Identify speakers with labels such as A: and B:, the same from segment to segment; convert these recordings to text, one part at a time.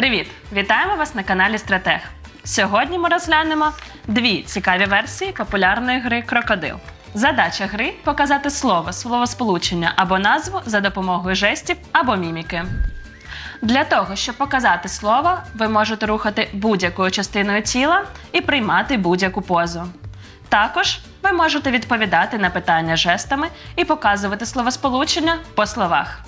A: Привіт! Вітаємо вас на каналі Стратег. Сьогодні ми розглянемо дві цікаві версії популярної гри Крокодил. Задача гри показати слово, словосполучення або назву за допомогою жестів або міміки. Для того, щоб показати слово, ви можете рухати будь-якою частиною тіла і приймати будь-яку позу. Також ви можете відповідати на питання жестами і показувати словосполучення по словах.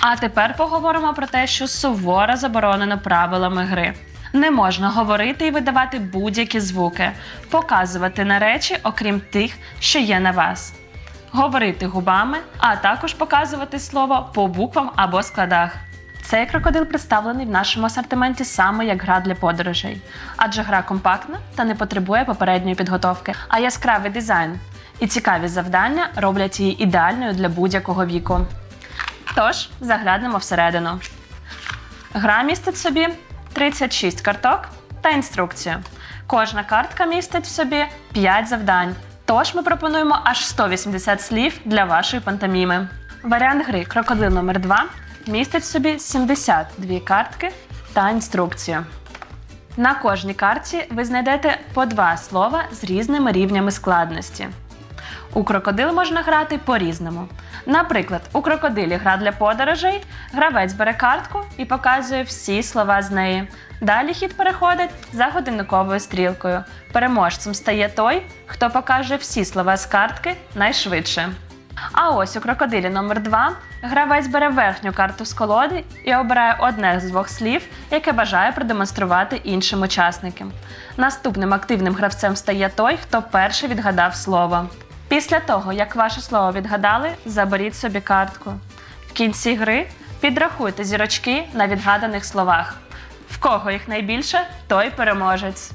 A: А тепер поговоримо про те, що суворо заборонено правилами гри. Не можна говорити і видавати будь-які звуки, показувати на речі, окрім тих, що є на вас, говорити губами, а також показувати слово по буквам або складах. Цей крокодил представлений в нашому асортименті саме як гра для подорожей, адже гра компактна та не потребує попередньої підготовки, а яскравий дизайн і цікаві завдання роблять її ідеальною для будь-якого віку. Тож, заглянемо всередину. Гра містить собі 36 карток та інструкцію. Кожна картка містить в собі 5 завдань. Тож ми пропонуємо аж 180 слів для вашої пантоміми. Варіант гри Крокодил номер 2 містить в собі 72 картки та інструкцію. На кожній карті ви знайдете по два слова з різними рівнями складності. У крокодил можна грати по-різному. Наприклад, у крокодилі гра для подорожей, гравець бере картку і показує всі слова з неї. Далі хід переходить за годинниковою стрілкою. Переможцем стає той, хто покаже всі слова з картки найшвидше. А ось у крокодилі номер 2 гравець бере верхню карту з колоди і обирає одне з двох слів, яке бажає продемонструвати іншим учасникам. Наступним активним гравцем стає той, хто перший відгадав слово. Після того, як ваше слово відгадали, заберіть собі картку. В кінці гри підрахуйте зірочки на відгаданих словах. В кого їх найбільше, той переможець.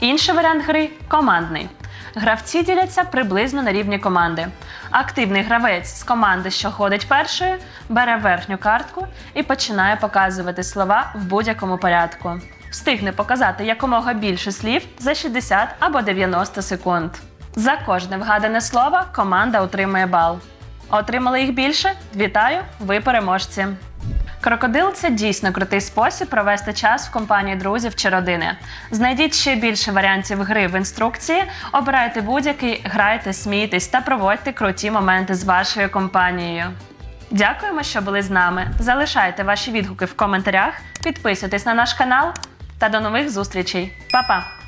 A: Інший варіант гри командний. Гравці діляться приблизно на рівні команди. Активний гравець з команди, що ходить першою, бере верхню картку і починає показувати слова в будь-якому порядку. Встигне показати якомога більше слів за 60 або 90 секунд. За кожне вгадане слово команда отримує бал. Отримали їх більше? Вітаю! Ви переможці! Крокодил це дійсно крутий спосіб провести час в компанії друзів чи родини. Знайдіть ще більше варіантів гри в інструкції, обирайте будь-який, грайте, смійтесь та проводьте круті моменти з вашою компанією. Дякуємо, що були з нами. Залишайте ваші відгуки в коментарях, підписуйтесь на наш канал та до нових зустрічей. Па-па!